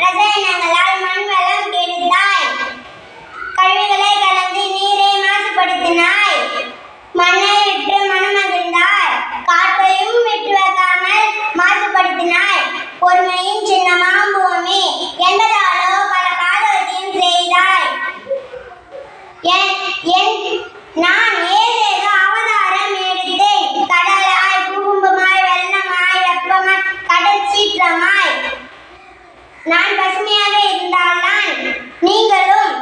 Cà phê? நான் பசுமையாக இருந்தால்தான் நீங்களும்